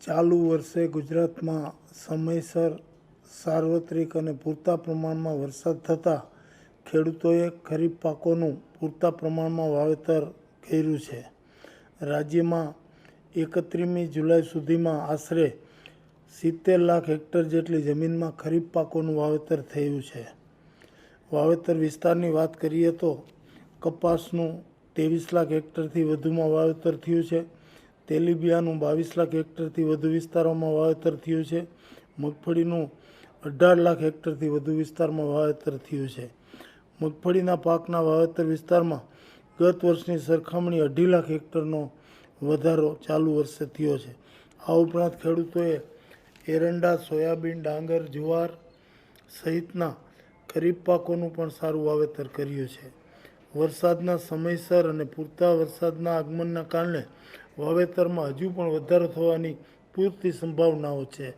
ચાલુ વર્ષે ગુજરાતમાં સમયસર સાર્વત્રિક અને પૂરતા પ્રમાણમાં વરસાદ થતાં ખેડૂતોએ ખરીફ પાકોનું પૂરતા પ્રમાણમાં વાવેતર કર્યું છે. રાજ્યમાં એકત્રીમી જુલાઈ સુધીમાં આશરે સિત્તેર લાખ હેક્ટર જેટલી જમીનમાં ખરીફ પાકોનું વાવેતર થયું છે. વાવેતર વિસ્તારની વાત કરીએ તો કપાસનું ત્રેવીસ લાખ હેક્ટરથી વધુમાં વાવેતર થયું છે. તેલીબિયાનું બાવીસ લાખ હેક્ટરથી વધુ વિસ્તારોમાં વાવેતર થયું છે. મગફળીનું અઢાર લાખ હેક્ટરથી વધુ વિસ્તારમાં વાવેતર થયું છે. મગફળીના પાકના વાવેતર વિસ્તારમાં ગત વર્ષની સરખામણી અઢી લાખ હેક્ટરનો વધારો ચાલુ વર્ષે થયો છે. આ ઉપરાંત ખેડૂતોએ એરંડા, સોયાબીન, ડાંગર, જુવાર સહિતના ખરીફ પાકોનું પણ સારું વાવેતર કર્યું છે. વરસાદના સમયસર અને પૂરતા વરસાદના આગમનના કારણે વાવેતરમાં હજુ પણ વધારો થવાની પૂરતી સંભાવનાઓ છે.